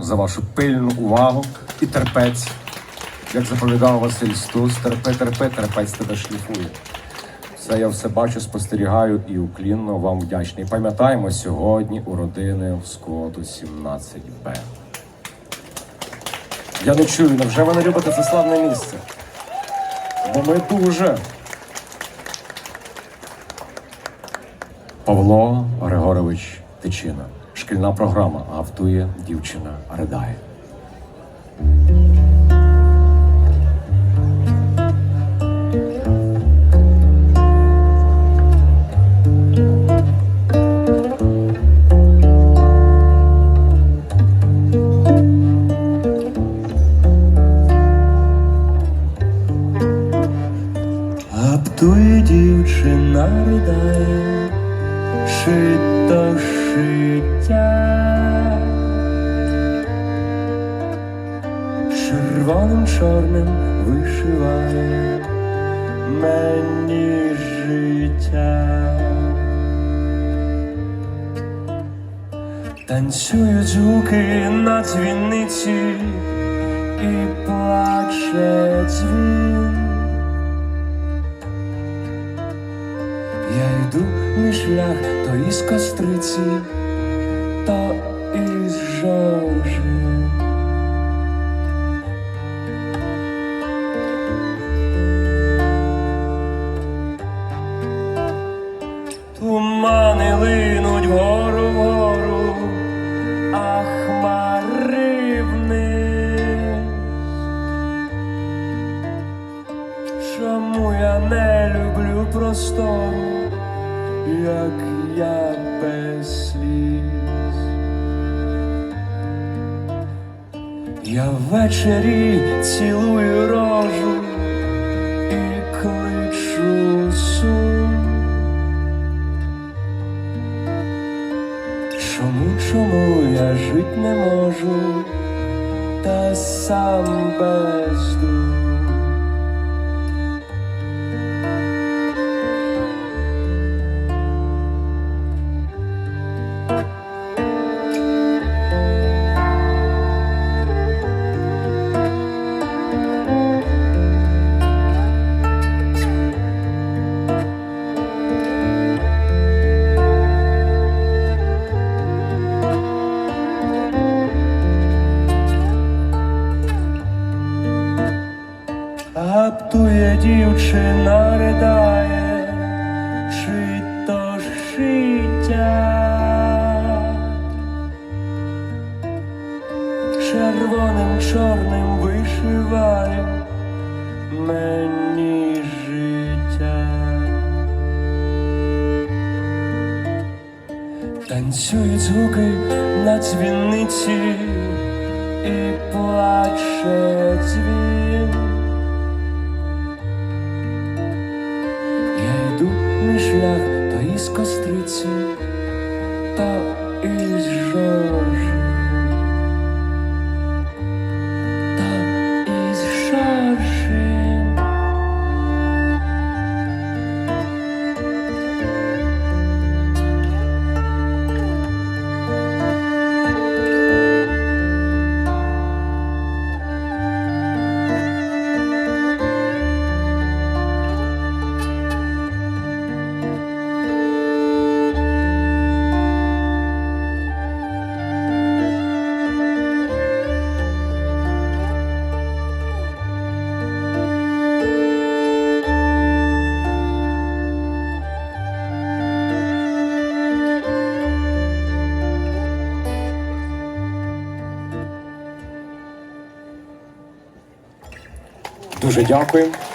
За вашу пильну увагу і терпець. Як заповідав Василь Стус, терпи, терпи, терпець тебе шліфує. Це я все бачу, спостерігаю і уклінно вам вдячний. Пам'ятаємо сьогодні у родини в Скоту 17Б. Я не чую, невже ви не любите це славне місце? Бо ми дуже. Павло Григорович Тичина. Шкільна програма Автує дівчина ридає. Аптує дівчина ридає, шито шиття, червоним чорним вишиває мені життя. Танцюють звуки на дзвіниці і плаче дзвін. Я йду мій шлях то із костриці, Тумани линуть вгору вгору, а хмари вниз. Чому я не люблю простору, як я без сліз? Я ввечері цілую рожу і кличу сум. Чому, чому я жить не можу, та сам без Дівчина ридає, чи то життя. Червоним чорним вишиває мені життя. Танцюють звуки на дзвіниці і плаче дзвін. Шлях то із костриці, то із жоржі, Дуже дякую.